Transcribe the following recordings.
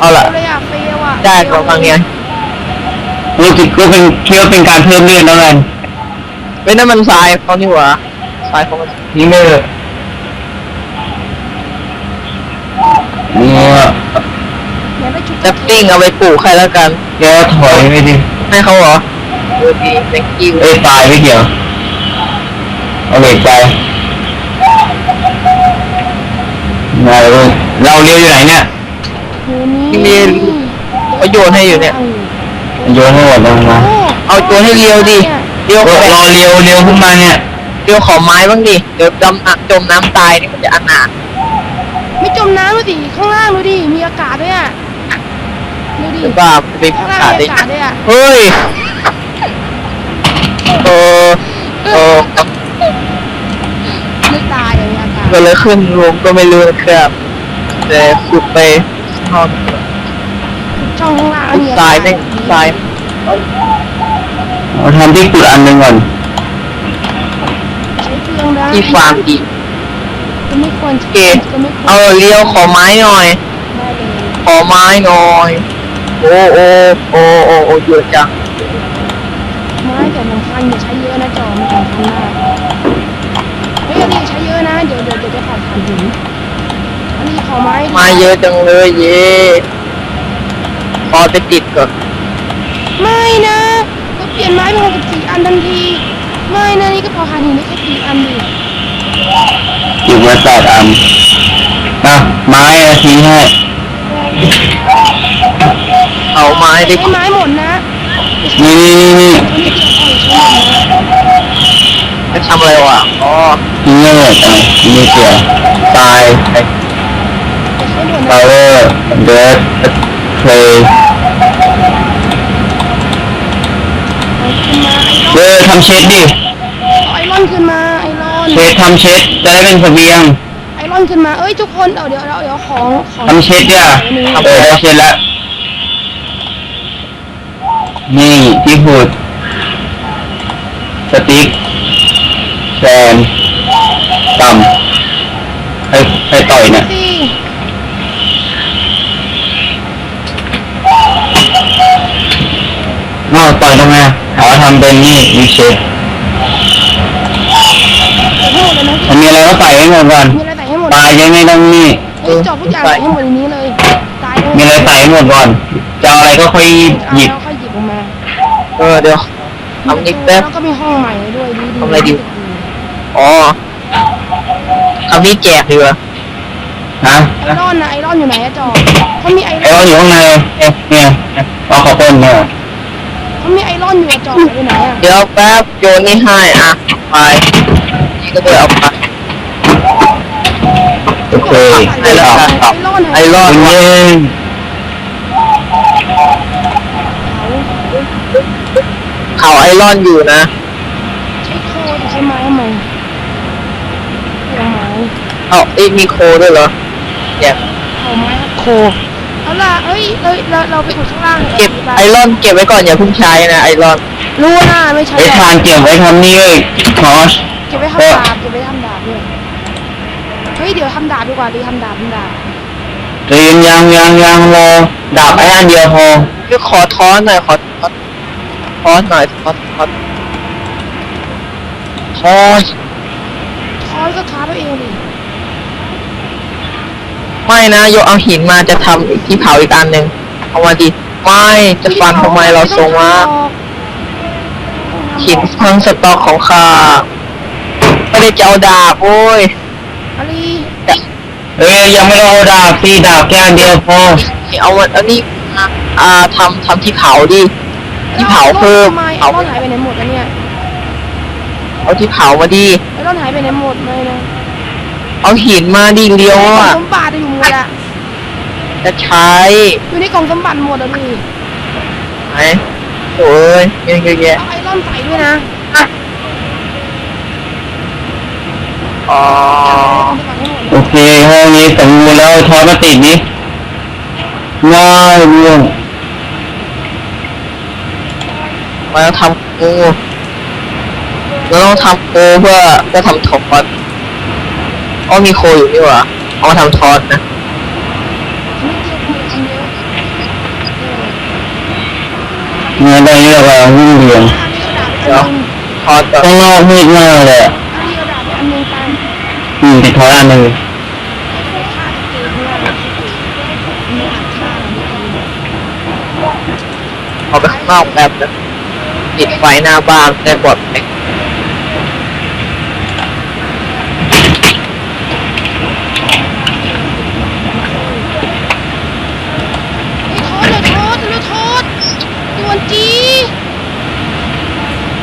เอาละเลยอะเฟลอะได้กำลังเนี้ยรู้สึกก็เป็นคิดว่าเป็นการเพิ่มเลือดแล้วกันเว้ยนั่นมันทรายเขานี่หว่าทรายเขามันนี่เนอร์นี่ว่าอย่าไปชุบจะปิ้งเอาไปปลูกใครแล้วกัน แกถอยไปดิให้เขาเหรอเออดี thank you เอ้ยตายไม่เกี่ยวเอาเหล็กไปมาเลยเราเลี้ยวอยู่ไหนเนี่ยหูนี้ที่ มีประโยชน์ให้อยู่เนี่ย โยนให้หมดลงมาโอ้เอาตัวให้เรียวดิเรียวก็ขอรอเลี้ยวเลี้ยวขึ้นมาเนี่ย เรียวขอไม้บ้างดิเดี๋ยวจมน้ำจมน้ำตายนี่มันจะอนาถไม่จมน้ำดูดิข้างล่างดูดิมีอากาศด้วยอะดูดิหรือเปล่าไปข้างประล่างกาศมีดิอากาศด้วยอะเฮ้ยเออเออไม่ตายอย่างมีอากาศเกิดอะไรขึ้นลุงก็ไม่รู้นะครับแต่ขุดไปห้อง ช่องข้างล่างมีอากาศทรายแม่งทรายเราทำที่กุดอันหนึ่งก่อน ใช้เครื่องได้ที่ฟาร์มอีกก็ไม่ควรโอเค ก็ไม่ควรเอาเรียวขอไม้หน่อย ได้เลยขอไม้หน่อย โอ้โอ้โอ้โอ้โอ้เยอะจังไม้แต่สำคัญอย่าใช้เยอะนะจอมันสำคัญมากเฮ้ยอันนี้ใช้เยอะนะ เดี๋ยวเดี๋ยวเดี๋ยวจะขาดขาดหินอันนี้ขอไม้ไม้เยอะจังเลยเย่ พอจะติดก่อนไม่นะก็เปลี่ยนไม้เป็นหกสิบสี่อันทันที ไม่นะนี่ก็พอขาดหินได้แค่สี่อันดิหยิบมาแปดอันนะไม้อะทิ้งให้เอาไม้ดิใช้ไม้หมดนะนี่นี่นี่นี่ไม่เกี่ยวกับใช้หมดนะจะทำอะไรวะอ๋อทิ้งให้หมดอะนี่เกี่ยวตายไอ้ใช้หมดพานะว เวอร์เดสเพลย์เอาขึ้นมาไอรอนเออทำเช็ดดิเอาไอรอนขึ้นมาไอรอนเช็ดทำเช็ดจะได้เป็นเสบียงไอรอนขึ้นมาเอ้ยทุกคนเอาเดี๋ยวเดี๋ยวเดี๋ยวของของทำเช็ดเนี่ยเออได้เช็ดแล้ว นี่ที่พูดสติ๊กแซนต่ำให้ให้ต่อยเนี่ย สินอกต่อยทำไมอะหาว่าทำเป็นนี่วิเชฟใส่ให้หมดเลยนะมันมีอะไรก็ใส่ให้หมดก่อน มีอะไรใส่ให้หมดตายยังไม่ต้องนี่เฮ้ยจอบทุกอย่างใส่ให้หมดในนี้เลย ตายมีอะไรใส่ให้หมดก่อน จะเอาอะไรก็ค่อยหยิบเอาค่อยหยิบออกมา เออเดี๋ยวทำนิดแป๊บแล้วก็มีห้องใหม่ด้วยดีดีทำอะไรดี อ๋อทำนี่แจกดีกว่าฮะไอรอนนะไอรอนอยู่ไหนอะจอบเขามีไอรไอ้อนเราอยู่ข้างในเนี่ยเนี่ยเอาขอต้นเนี่ย เขามีไอรอนอยู่อะจอบอยู่ไหนอะเดี๋ยวแป๊บโยนนี่ให้อะไปนี่ก็เลยเอาไปโอเคไอรอนไอรอนไอรอนคุณวะเย็นเขาไอรอนอยู่นะใช้โคดใช้ไม้ทำไมเกี่ยวไม้เอาเอ้ยมีโคด้วยเหรอเนี่ยเอาไม้โค เอาล่ะเอ้ยเราเราเราไปขุดข้างล่างเก็บไอรอนเก็บไว้ก่อนอย่าเพิ่งใช้นะไอรอนรู้นะไม่ใช่ไอ้หรอกทานเก็บไว้ทำนี่เลยคอสเก็บไว้ทำดาบเก็บไว้ทำดาบด้วยเฮ้ยเดี๋ยวทำดาบดีกว่าดีทำดาบทำดาบเรียนยังยังยังรอดาบไอ้อันเดียวพอพี่ขอท้อนหน่อยขอท้อนท้อนหน่อยท้อนท้อนท้อนคอนก็ค้าตัวเองดิ ไม่นะโยเอาหินมาจะทำอีกที่เผาอีกอันหนึ่งเอามาดิไม่จะฟันทำไมเราส่งมาหินทั้งสต็อกของข้าไม่ได้จะเอาดาบโอ้ยอาลีแต่เอ้ยยังไม่ต้องเอาดาบสิดาบแค่อันเดียวพอเอามันอันนี้มาอ่าทำทำที่เผาดิที่เผาเพิ่มทำไมไอเผารอนหายไปไหนหมดแล้วเนี่ยเอาที่เผามาดิไอรอนหายไปไหนหมดเลยนะ เอาหินมาดิเดียวกล่องอะ สมบัติอยู่หมดอะจะใช้อยู่ในกล่องสมบัติหมดอะดิไหนโอ้ยเงี้ยอะแยะเอาไอรอนใส่ด้วยนะอ๋อโอเคห้องนี้สมบูรณ์แล้วทอดมาติดนี้ง่ายเรื่องมาทำกูเราต้องทำกูเพื่อเพื่อทำทอด อ๋อมีโคอยู่นี่หว่าเอามาทำทอดนะเนี่ได้เรียกว่าวิ่เรียนเดี๋ยวทอดก่อนข้างนอกมืดมากเลยอืมติดทอดอันหนึ่งเอาไปข้างนอกแบบนะติดไฟหน้าบ้านได้กลอดภั ด่วนจี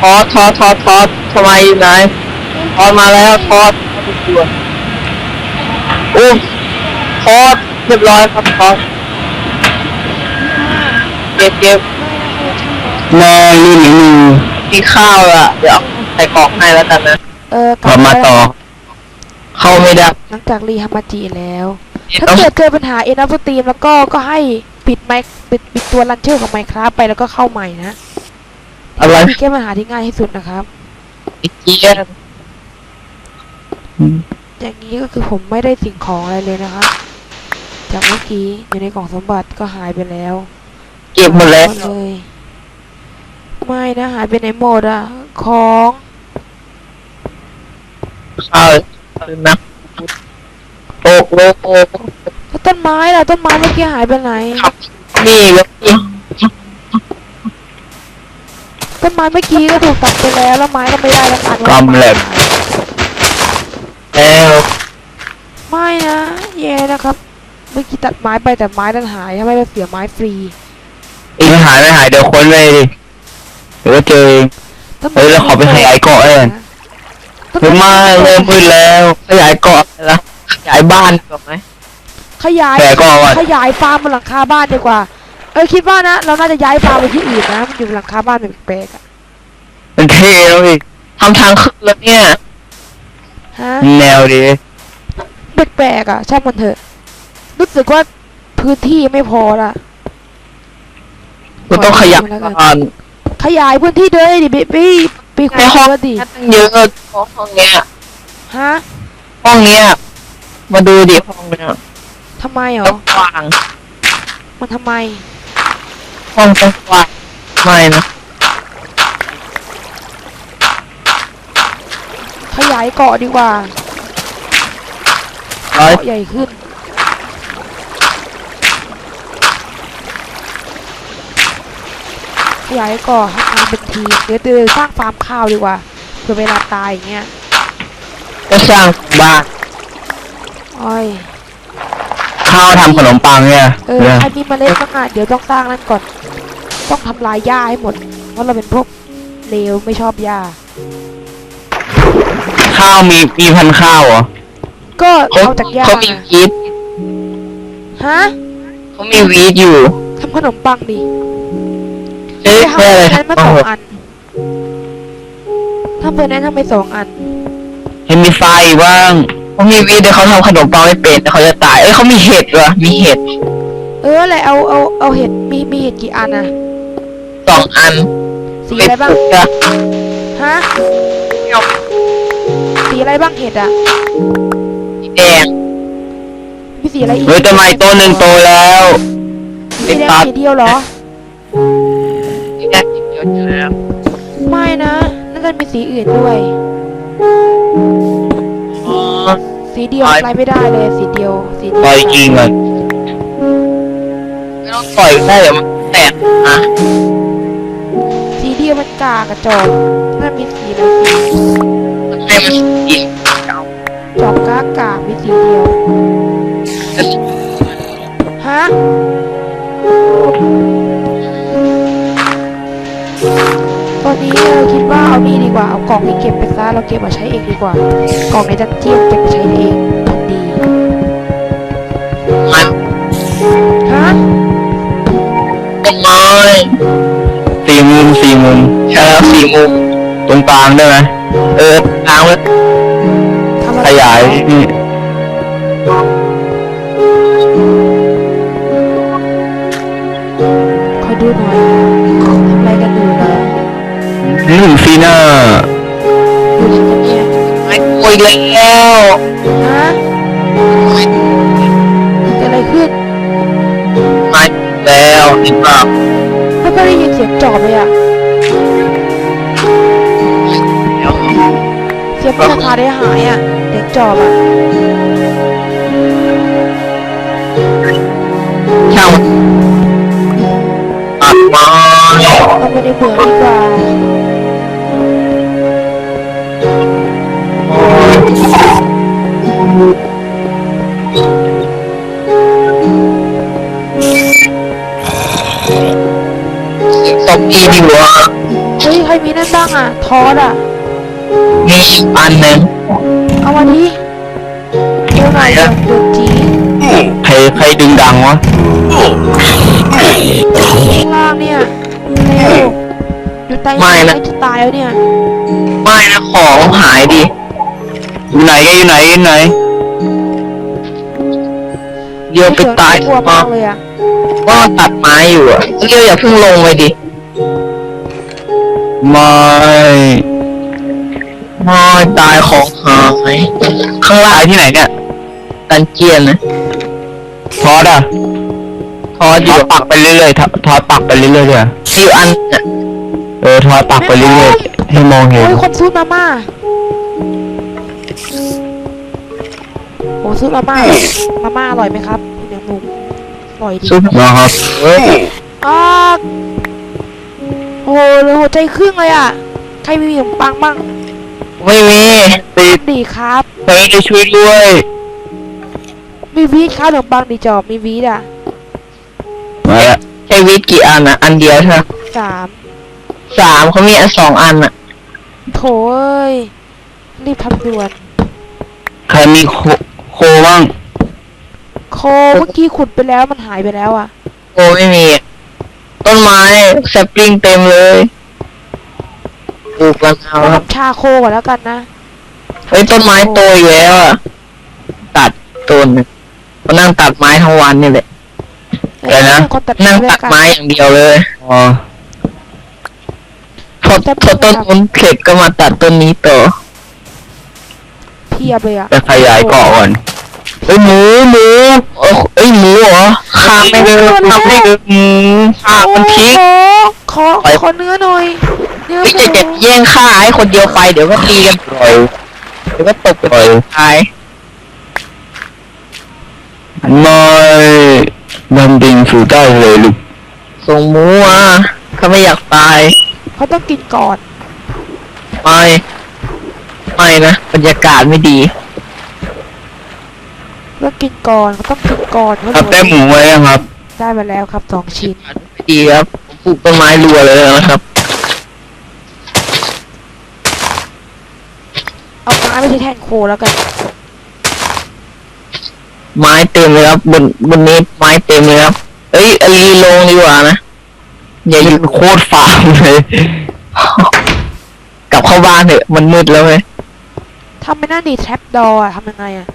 ทอดทอดทอดทอดทำไมอยู่ไหนทอดมาแล้วทอดด่วนอุ้มทอดเรียบร้อยครับทอดเก็บเก็บไม่นะเออช่างรถนอนลื่นนิดนึงมีข้าวอะเดี๋ยวเอาใส่กล่องให้แล้วกันนะเออกกลับมาต่อ เข้าไม่ได้หลังจากรีฮามาจิแล้ว ถ้าต้องเกิดเจอปัญหาเอ็นอัพสตรีมแล้วก็ก็ให้ ปิดไมค์ปิดปิดตัวรันเชอร์ของไมค์ครับไปแล้วก็เข้าใหม่นะอะไรมีแก้ปัญหาที่ง่ายที่สุดนะครับอีกเจี๊ยบอย่างนี้ก็คือผมไม่ได้สิ่งของอะไรเลยนะครับจากเมื่อกี้อยู่ในกล่องสมบัติก็หายไปแล้วเก็บหมดแล้วหมดเลยไม่นะหายไปไหนหมดอะ ของข้าวคืนนะโอกโลโอกแล้ว ต้นไม้ล่ะต้นไม้เมื่อกี้หายไปไหนครับนี่แล้วนี่ต้นไม้เมื่อกี้ก็ถูกตัดไปแล้วแล้วไม้ก็ไม่ได้แล้วอันกำแหลกแล้วไม่นะแย่นะครับ เมื่อกี้ตัดไม้ไปแต่ไม้ดันหายทำไมเราเสียไม้ฟรีอีกไม่หายไม่หายเดี๋ยวค้นเลยดิเดี๋ยวก็เจอเอง ต้นไเฮ้ยแล้วขอไปขยายเกาะเอง ต้นเฮ้ยไมาเริ่มมืดแล้ว ขยายเกาะแล้วขยายบ้านก่อนไหม ขยายขยายเกาะก่อนขยายฟาร์มบนหลังคาบ้านดีกว่า เออคิดว่านะเราน่าจะย้ายฟาร์มไปที่อื่นนะมันอยู่บนหลังคาบ้านแปลกๆอะมันเท่แล้วพี่ทำทางขึ้นแล้วเนี่ย ฮะแนวดีแปลกๆอะช่างมันเถอะ รู้สึกว่าพื้นที่ไม่พอละกูต้องขยับบ้านขยายพื้นที่ด้วยดิไปไปไปในคุห้องยดิตั้งเยอะห้องเนี้ยฮะห้องเนี้ยมาดูดิห้องเนี้ย ทำไมเหรต้อองกว้างมันทำไม ห้องต้องกว้างไม่นะขยายเกาะดีกว่าร้อยเกาะใหญ่ขึ้น ขยายเกาะให้ทำเป็นทีมเดี๋ยวจะสร้างฟาร์มข้าวดีกว่าเผื่อเวลาตายอย่างเงี้ยจะสร้างบ้านอ้อย ข้าวทำขนมปังเนี่ยเออใครมีเมล็ดบ้างอะเดี๋ยวต้องสร้างนั่นก่อน ต้องทำลายหญ้าให้หมด เพราะเราเป็นพวกเลวไม่ชอบหญ้า ข้าวมีมีพันธุ์ข้าวเหรอก็เขาเอาจากหญ้าเขามีวีดฮะเขามีวีดอยู่ทำขนมปังดิเอ๊ะทำไม่อะไรนั้นมาทำสองบ้างอันทำเบอร์นั้นทำไปสองอันเห็นมีไฟบ้าง เขามีวีดเดี๋ยวเขาทำขนมปังไม่เป็นแต่เขาจะตาย เอ้ยเขามีเห็ดว่ะมีเห็ดเอออะไรเอาเอาเอาเห็ดมีมีเห็ดกี่อันอะสองอันสีอะไรบ้างจะฮะสีอะไรบ้างเห็ดอะสีแดงมีสีอะไรอีกเฮ้ยต้นไม้ต้นหนึ่งโตแล้วสีแดงสีเดียวเหรอ สีแดงสีเดียวเจอแล้วไม่นะน่าจะมีสีอื่นด้วย สีเดียวปล่อยอะไรไม่ได้เลยสีเดียวสีเดีปล่อยจริงอะไม่ต้องปล่อยได้เดี๋ยวมันแตกนะสีเดียวมันกากระจอกน่ามีสีอะไรสีมันให้มันสีเก่าจอกกากามีสีเดียวจะสีฮะาเอานี่ดีกว่า เอากล่องนี้เก็บไปซะเราเก็บมาใช้เองดีกว่า กล่องในดันเจียนเก็บไปใช้เองทำดีมันฮะต้นไม้สี่มุมสี่มุมใช่แล้วสี่มุมตรงกลางได้ไหมเออล้างไว้ทำอะไรขยายนี่ จอบเลยอะเดี๋ยวเสียงมันขาได้หายอะ เด็กจอบอะช่างตัดไม้เอาไปในเบื่อดีกว่า ซอมบี้ดีกว่าเฮ้ยใครมีนั่นบ้างอะทอดอะ มีอีกอันหนึ่งเอาวันนี้เดี๋ยวหน่อยเดี๋ยวเดี๋ยวจีใครใครดึงดังวะข้างล่างเนี่ยเร็วอยู่ใต้ไม่จะตายแล้วเนี่ย ไม่นะของหายดิอยู่ไหนกันอยู่ไหนอยู่ไหนเดียวไปตายกลัวมามากเลยอะว่าตัดไม้อยู่อะเดียวอย่าเพิ่งลงไปดิ ไม่ไม่ตายของหายข้างล่าตางยที่ไหนเนี่ยดันเจียนนะทอดอะทอดอทอยู่ดปักไปเรื่อยๆทอดทอดปักไปเรื่อยๆเลยมีอยู่อันน่ะเออทอดปักไปเรื่อยๆให้มองเห็นโอ้ยคนซุปมาม่าโอ้ซุปมาม่ามาม่าอร่อยไหมครับคุณยังมุมอร่อยดีซุปนะครับเฮ้ยอ้า โอ้โหเหลยหัวใจครึ่งเลยอะ ใครมีขนมปังบ้างไม่มีติดดีครับ เฮ้ยช่วยด้วย มีวีดครับขนมปังดีจอบ มีวีดอะมาละใช้วิทย์กี่อันอะอันเดียวใช่ไหมสามสามเขามีอันสองอันอะโถเอ้ยรีบทำด่วน ใครมีโคโคบ้างโคเมื่อกี้ขุดไปแล้วมันหายไปแล้วอะโอ้ไม่มีอะ ต้นไม้แซปลิงเต็มเลยปลูกกันเอาครับชาโคก่อนแล้วกันนะ เฮ้ยต้นไม้โตอยู่แล้วอะตัดต้นหนึ่งก็นั่งตัดไม้ทั้งวันนี่แหละอะไรนะ คนตัดนั่งไม้ตัดไม้อย่างเดียวเลยอ๋อพอพอต้นนู้นเสร็จก็มาตัดต้นนี้ต่อเพียบเลยอะไปขยายเกาะก่อนเฮ้ยหมูหมูเอ้ย เอ้ยหมูเหรอฆ่าไม่เลยฆ่าไม่เลยหมูฆ่ามันทิ้งโอ้โหขอไป ขอเนื้อหน่อยเนื้อไม่หมูจะจะแย่งฆ่าให้คนเดียวไปเดี๋ยวก็ตีกันปล่อยเดี๋ยวก็ตบปล่อยตายไม่ดำดิ่งสู่ใต้ทะเลยลูกส่งหมูมาเขาไม่อยากตายเขาต้องกินก่อนไม่ไม่นะบรรยากาศไม่ดี ต้องกินก่อนเขาต้องกิน ก่อนเขาครับได้หมูไว้ยังครับได้มาแล้วครับสองชิ้นไม่ดีครับผมปลูกต้นไม้รัวเลยนะครับเอาไม้ไปที่แทนโคแล้วกันไม้เต็มเลยครับบนบนนี้ไม้เต็มเลยครับเอ้ยอลีลงดีกว่านะอย่าอยู่โคตรฟาร์มเลย กลับเข้าบ้านเถอะมันมืดแล้วเว้ยทำไม่น่าดีแทรปดออะทำยังไงอะ